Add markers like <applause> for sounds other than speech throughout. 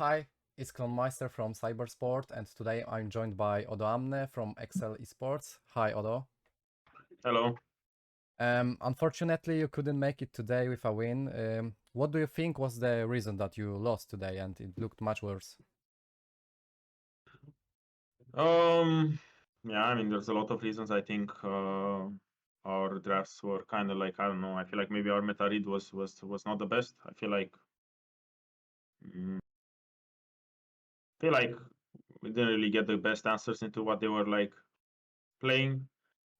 Hi, it's Clonmeister from Cybersport, and today I'm joined by Odo Amne from Excel Esports. Hi, Odo. Hello. Um, unfortunately, you couldn't make it today with a win. Um, what do you think was the reason that you lost today and it looked much worse? Um, yeah, I mean, there's a lot of reasons. I think uh, our drafts were kind of like I don't know. I feel like maybe our meta read was was was not the best. I feel like mm, feel like we didn't really get the best answers into what they were like playing,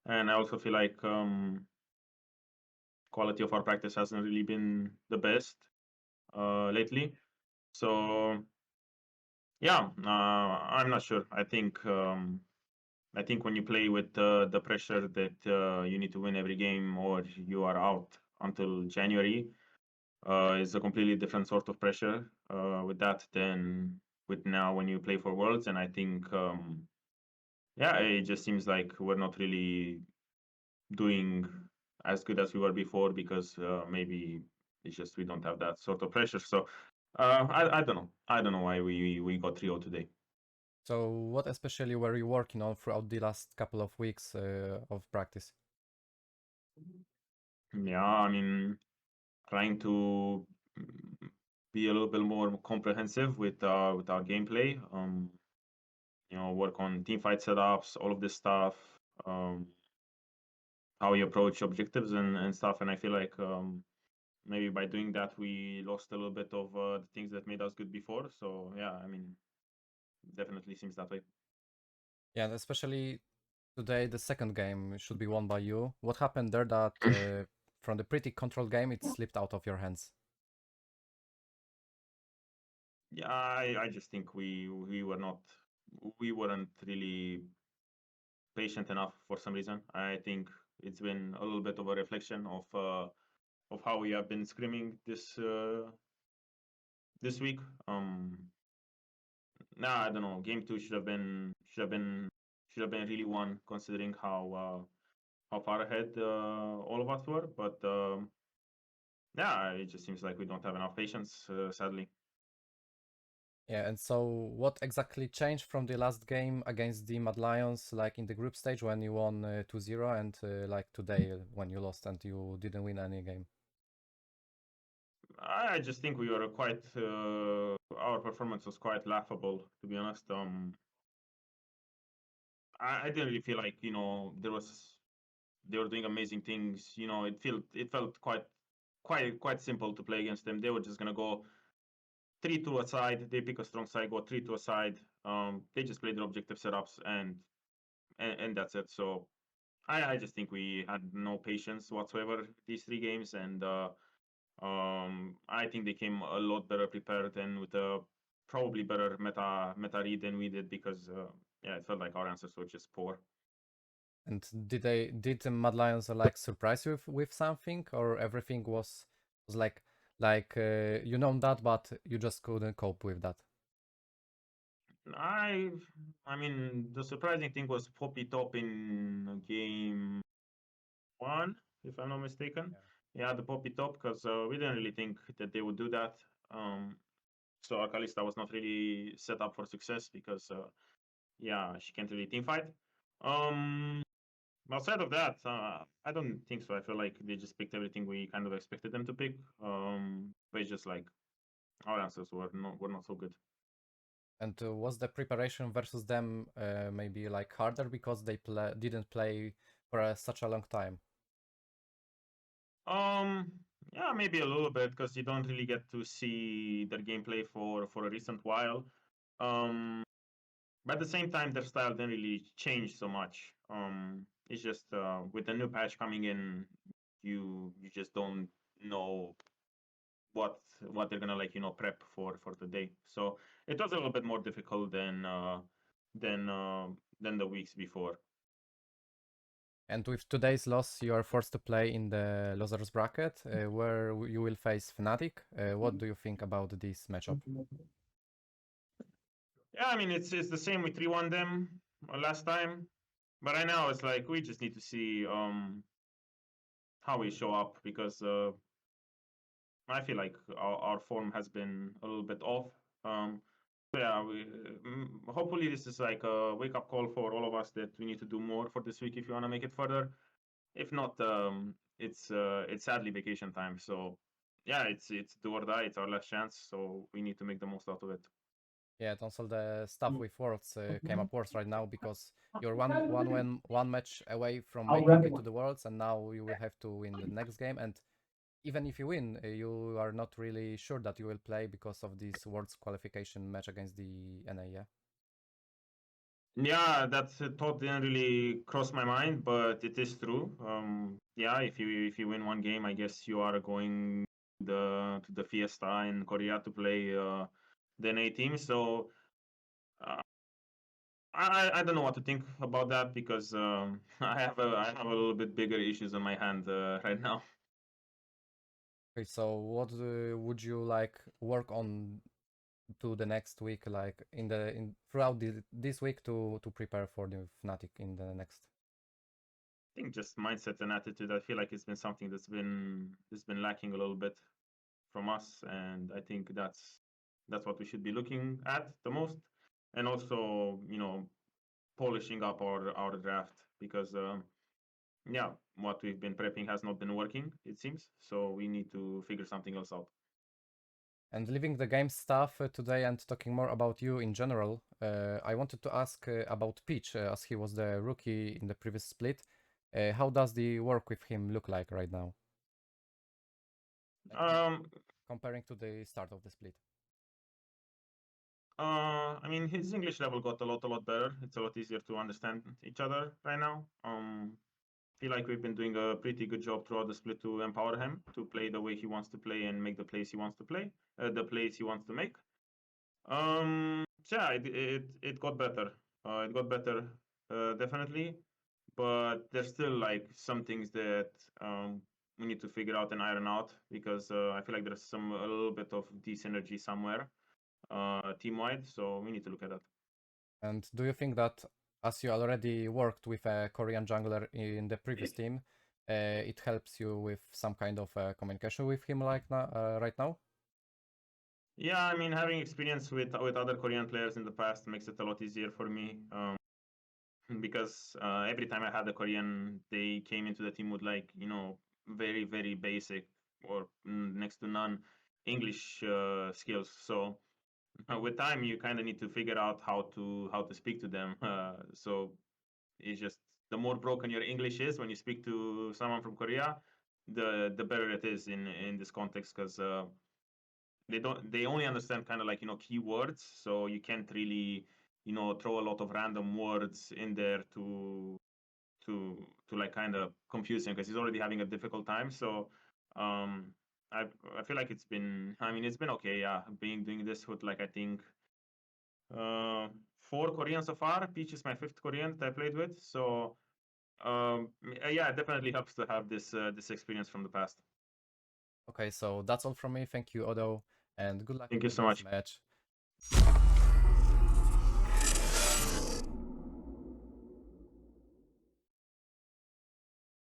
and I also feel like um, quality of our practice hasn't really been the best uh, lately. So yeah, uh, I'm not sure. I think um, I think when you play with uh, the pressure that uh, you need to win every game or you are out until January, uh, is a completely different sort of pressure uh, with that than with now when you play for Worlds. And I think, um, yeah, it just seems like we're not really doing as good as we were before because uh, maybe it's just we don't have that sort of pressure. So uh, I I don't know. I don't know why we we got 3-0 today. So, what especially were you working on throughout the last couple of weeks uh, of practice? Yeah, I mean, trying to be a little bit more comprehensive with uh with our gameplay. Um, you know, work on team fight setups, all of this stuff. Um, how we approach objectives and and stuff. And I feel like um maybe by doing that we lost a little bit of uh, the things that made us good before. So yeah, I mean, definitely seems that way. Yeah, and especially today, the second game should be won by you. What happened there that <laughs> uh, from the pretty controlled game, it slipped out of your hands? Yeah, I, I just think we we were not we weren't really patient enough for some reason. I think it's been a little bit of a reflection of uh, of how we have been screaming this uh, this week. Um, nah, I don't know. Game two should have been should have been should have been really won considering how uh, how far ahead uh, all of us were. But um, yeah, it just seems like we don't have enough patience, uh, sadly. Yeah, and so what exactly changed from the last game against the Mad Lions, like in the group stage when you won uh, 2-0 and uh, like today uh, when you lost and you didn't win any game? I just think we were quite uh, our performance was quite laughable to be honest. Um, I, I didn't really feel like you know there was they were doing amazing things. You know, it felt it felt quite quite quite simple to play against them. They were just gonna go three to a side. They pick a strong side, go three to a side. Um, they just play their objective setups and and, and that's it. So I, I just think we had no patience whatsoever these three games, and uh, um, I think they came a lot better prepared and with a probably better meta meta read than we did because uh, yeah, it felt like our answers were just poor. And did they did the Mad Lions uh, like surprise you with, with something or everything was was like like uh, you know that but you just couldn't cope with that? I I mean the surprising thing was Poppy top in game one, if I'm not mistaken. Yeah, the Poppy top because uh, we didn't really think that they would do that. Um, so our Kalista was not really set up for success because uh, yeah, she can't really team fight. Um, outside of that, uh, I don't think so. I feel like they just picked everything we kind of expected them to pick. Um, but it's just like our answers were not were not so good. And uh, was the preparation versus them uh, maybe like harder because they pla didn't play for uh, such a long time? Um, yeah, maybe a little bit because you don't really get to see their gameplay for for a recent while. Um, but at the same time, their style didn't really change so much. Um, it's just uh, with the new patch coming in, you you just don't know what what they're gonna like you know prep for for the day. So it was a little bit more difficult than uh, than uh, than the weeks before. And with today's loss, you are forced to play in the losers bracket, uh, where you will face Fnatic. Uh, what do you think about this matchup? Yeah, I mean it's it's the same. We three won them uh, last time, but right now it's like we just need to see um how we show up because uh, I feel like our, our form has been a little bit off. Um, yeah, we, mm, hopefully this is like a wake up call for all of us that we need to do more for this week if you want to make it further. If not, um, it's uh, it's sadly vacation time. So yeah, it's it's do or die. It's our last chance. So we need to make the most out of it. Yeah, and also the stuff with Worlds uh, came up worse right now because you're one one win, one match away from I'll making it it. to the Worlds, and now you will have to win the <laughs> next game. And even if you win, uh, you are not really sure that you will play because of this Worlds qualification match against the NA. Yeah. Yeah, that uh, thought didn't really cross my mind, but it is true. Um, yeah, if you if you win one game, I guess you are going the to the Fiesta in Korea to play uh, the NA team. So uh, I I- I don't know what to think about that because um, <laughs> I have a I have a little bit bigger issues on my hand uh, <laughs> right now. Okay, so what uh, would you like work on to the next week, like in the in throughout the, this week to to prepare for the Fnatic in the next? I think just mindset and attitude. I feel like it's been something that's been that's been lacking a little bit from us, and I think that's that's what we should be looking at the most, and also you know polishing up our our draft because um, yeah, what we've been prepping has not been working. It seems so. We need to figure something else out. And leaving the game stuff uh, today and talking more about you in general, uh, I wanted to ask uh, about Peach, uh, as he was the rookie in the previous split. Uh, how does the work with him look like right now? Like, Um, comparing to the start of the split. Uh, I mean, his English level got a lot, a lot better. It's a lot easier to understand each other right now. Um, feel like we've been doing a pretty good job throughout the split to empower him to play the way he wants to play and make the plays he wants to play, uh, the plays he wants to make. Um, yeah, it it, it got better. Uh, it got better, uh, definitely. But there's still like some things that um, we need to figure out and iron out because uh, I feel like there's some a little bit of dysenergy somewhere uh, team wide. So we need to look at that. And do you think that as you already worked with a Korean jungler in the previous team, uh, it helps you with some kind of uh, communication with him like now, uh, right now? Yeah, I mean, having experience with with other Korean players in the past makes it a lot easier for me. Um, <laughs> because uh, every time I had a Korean, they came into the team with like you know very very basic or next to none English uh, skills. So with time, you kind of need to figure out how to how to speak to them. <laughs> Uh, so it's just the more broken your English is when you speak to someone from Korea, the the better it is in in this context because uh, they don't they only understand kind of like you know keywords, so you can't really you know throw a lot of random words in there to to to like kind of confuse him because he's already having a difficult time. So um I I feel like it's been I mean it's been okay, yeah, being doing this with like I think uh four Koreans so far. Peach is my fifth Korean that I played with. So um yeah, it definitely <laughs> helps to have this uh, this experience from the past. Okay, so that's all from me. Thank you, Odo, and good luck Thank you so much. match.